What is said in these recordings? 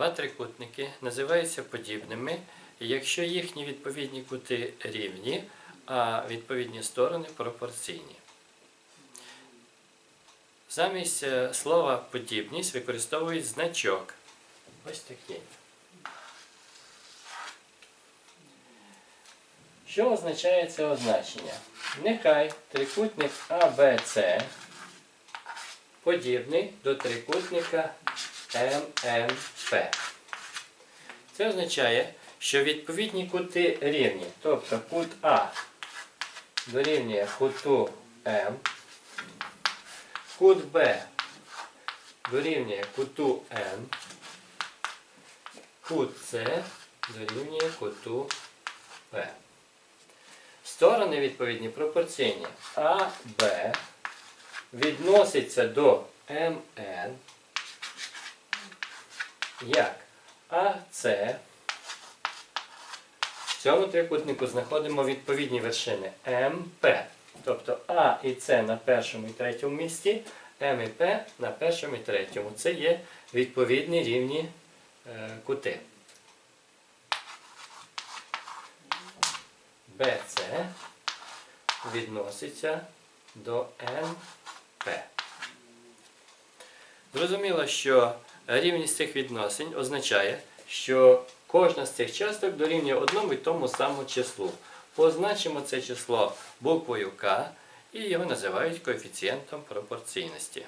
Два трикутники називаються подібними, якщо їхні відповідні кути рівні, а відповідні сторони пропорційні. Замість е, слова подібність використовують значок. Ось такий. Що означає це означення? Нехай трикутник ABC подібний до трикутника МНП. Це означає, що відповідні кути рівні, тобто кут А дорівнює куту М, кут Б дорівнює куту Н, кут С дорівнює куту П. Сторони відповідні пропорційні. А, Б відноситься до МН як АС. В цьому трикутнику знаходимо відповідні вершини МП. Тобто А і С на першому і третьому місці, М і П на першому і третьому. Це є відповідні рівні е, кути. БЦ відноситься до НП. Зрозуміло, що рівність цих відносин означає, що кожна з цих часток дорівнює одному і тому самому числу. Позначимо це число буквою К і його називають коефіцієнтом пропорційності.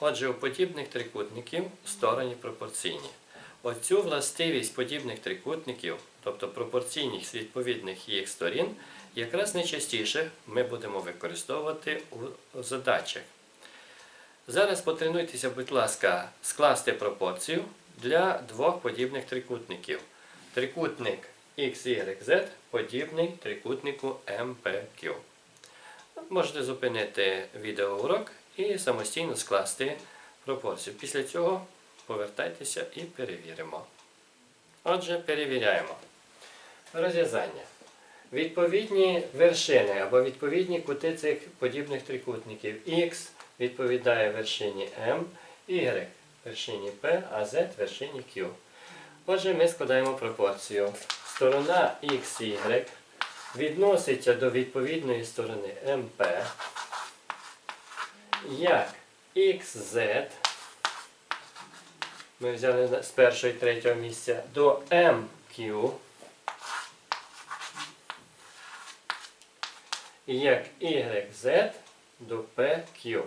Отже, у подібних трикутників сторони пропорційні. Оцю властивість подібних трикутників, тобто пропорційність відповідних їх сторін, якраз найчастіше ми будемо використовувати у задачах. Зараз потренуйтеся, будь ласка, скласти пропорцію для двох подібних трикутників. Трикутник XYZ подібний трикутнику MPQ. Можете зупинити відеоурок і самостійно скласти пропорцію. Після цього повертайтеся і перевіримо. Отже, перевіряємо. Розв'язання. Відповідні вершини або відповідні кути цих подібних трикутників Х відповідає вершині М, Y вершині P, а Z вершині Q. Отже, ми складаємо пропорцію. Сторона XY відноситься до відповідної сторони МП, як XZ, ми взяли з першого і третього місця, до MQ, як YZ до PQ.